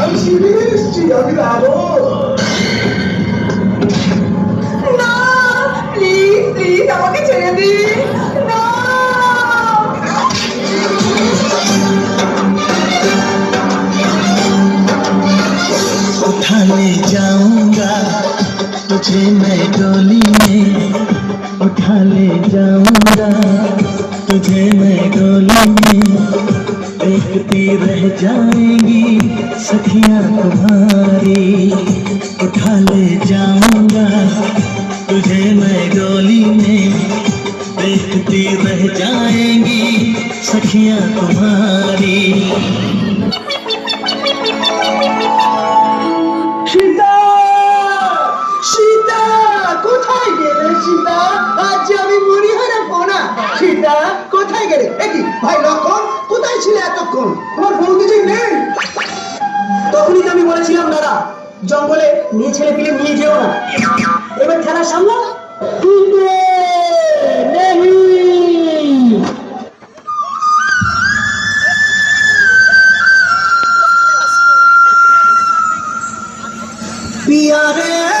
আমি যাবো না প্লিজ প্লিজ আমাকে ছেড়ে দিন না उठा ले जाऊंगा तुझे मैं डोली में उठा ले जाऊंगा तुझे मैं डोली में देखती रह जाएँगी सखियाँ तुम्हारी। उठा ले जाऊँगा, तुझे मैं गोली में देखती रह जाएँगी सखियाँ तुम्हारी। এতক্ষণ? তোমার বউ কিছু নেই? তখনই তো আমি বলেছিলাম, দাদা, জঙ্গলে নিয়ে ছেলে পিলে নিয়ে যেও না। এবার খেলা সামলা নেই।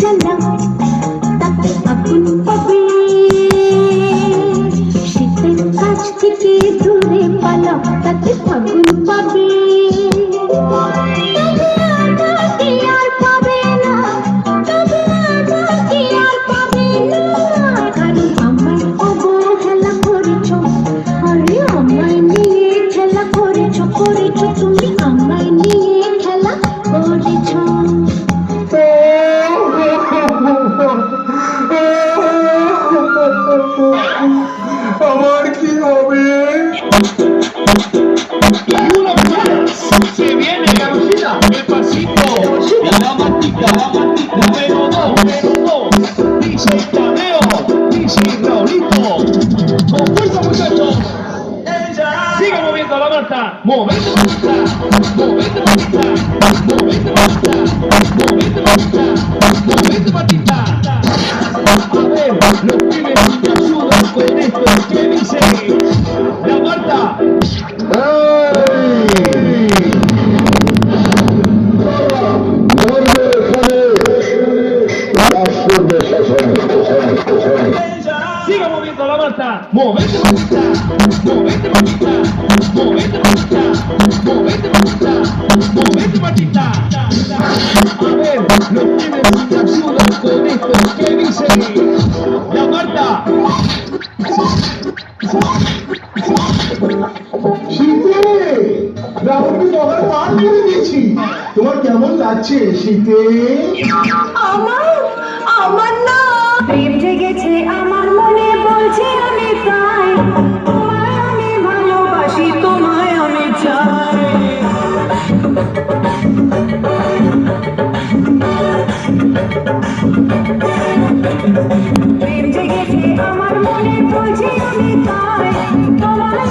জ্বালা তাতে আগুন পাবে। শীতের কাছ থেকে দূরে পালা তাতে ফাগুন পাবে। Yeah. তোমার কেমন লাগছে শীতে আমার আমার না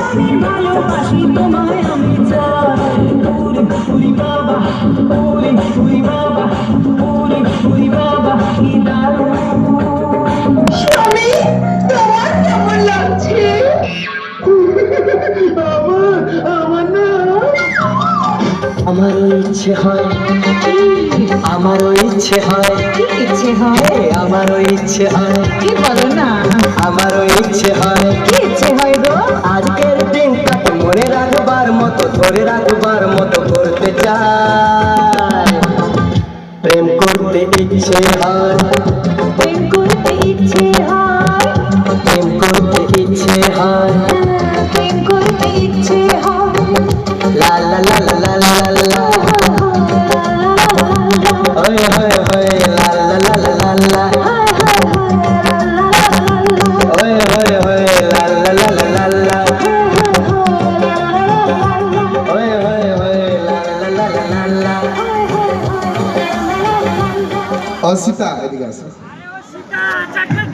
আমি ভালোবাসি তোমায় আমি চাই। উরি উরি বাবা উরি উরি বাবা উরি উরি বাবা কি দারুণ। স্বামী তোমার কেমন লাগছে? আমার আমার না। আমারও ইচ্ছে হয় আমারও ইচ্ছে হয়। কি ইচ্ছে হয়? আমারও ইচ্ছে হয় কি বলো না? আমারও ইচ্ছে হয়। কি ধরে রাখবার মতো করতে চাই প্রেম করতে ইচ্ছে হয়। প্রেম করতে ইচ্ছে হয়। প্রেম করতে ইচ্ছে হয়। Ó, citar.